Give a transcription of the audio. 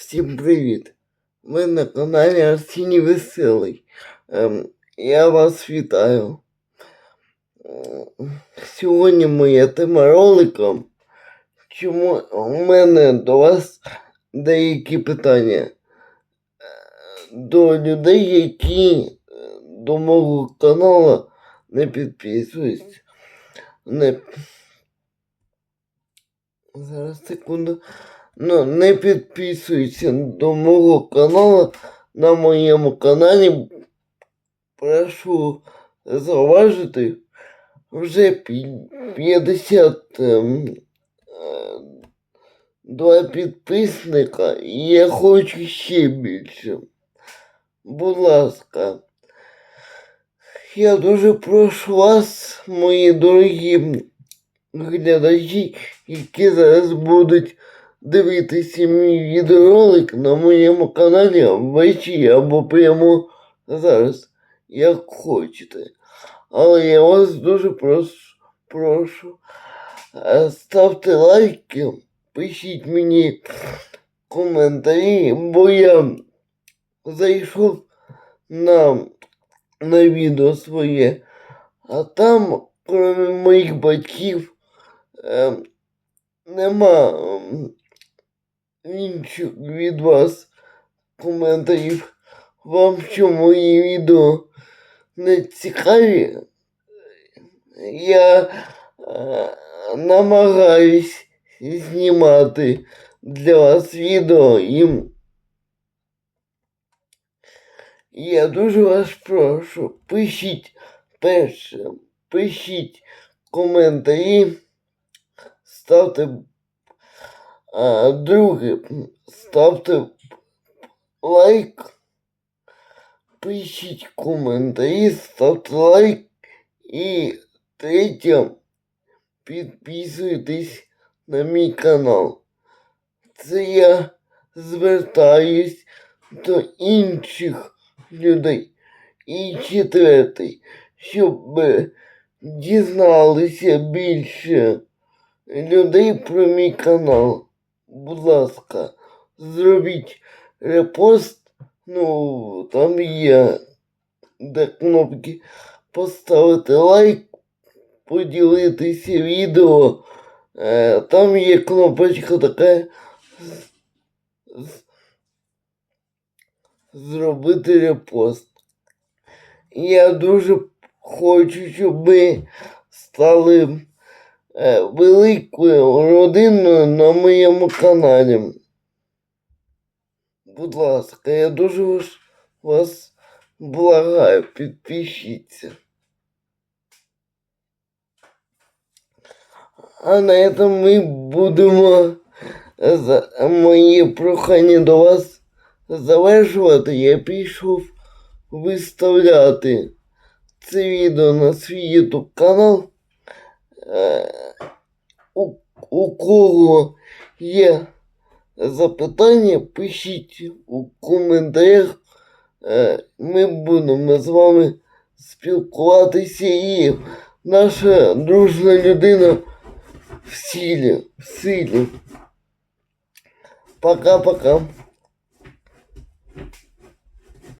Всім привіт! Ви на каналі Арсеній Веселий. Ем, я вас вітаю. Сьогодні моя тема ролика. Чому у мене до вас деякі питання Е, до людей, які до мого каналу не підписуються. Не... Зараз секунду. Ну, не підписуйся до мого каналу на моєму каналі. Прошу зауважити вже пі- 50 ем, е, два підписника і я хочу ще більше. Будь ласка. Я дуже прошу вас, мої дорогі глядачі, які зараз будуть дивитися мій відеоролик на моєму каналі ввечері або прямо зараз, як хочете. Але я вас дуже прошу, прошу е, ставте лайки, пишіть мені коментарі, бо я зайшов на, на відео своє, а там, крім моїх батьків, е, нема ем, інших від вас коментарів. Вам що мої відео не цікаві? Я е, намагаюсь знімати для вас відео і я дуже вас прошу, пишіть перше, пишіть коментарі, ставте а, друге, ставте лайк, пишіть коментарі, ставте лайк і третє, підписуйтесь на мій канал. Це я звертаюсь до інших людей. І четвертий, щоб дізналися більше людей про мій канал. Будь ласка, зробіть репост. Ну, там є де кнопки поставити лайк, поділитися відео. Е, там є кнопочка така зробити репост. Я дуже хочу, щоб ви стали великою родиною на моєму каналі. Будь ласка, я дуже вас, благаю, підпишіться. А на этом ми будемо е, за моє прохання до вас завершувати. Я пішов виставляти це відео на свій YouTube канал. Е, у, у кого є запитання, пишіть у коментарях. Е, Ми будемо з вами спілкуватися і наша дружна людина в силі. В силі. Пока-пока.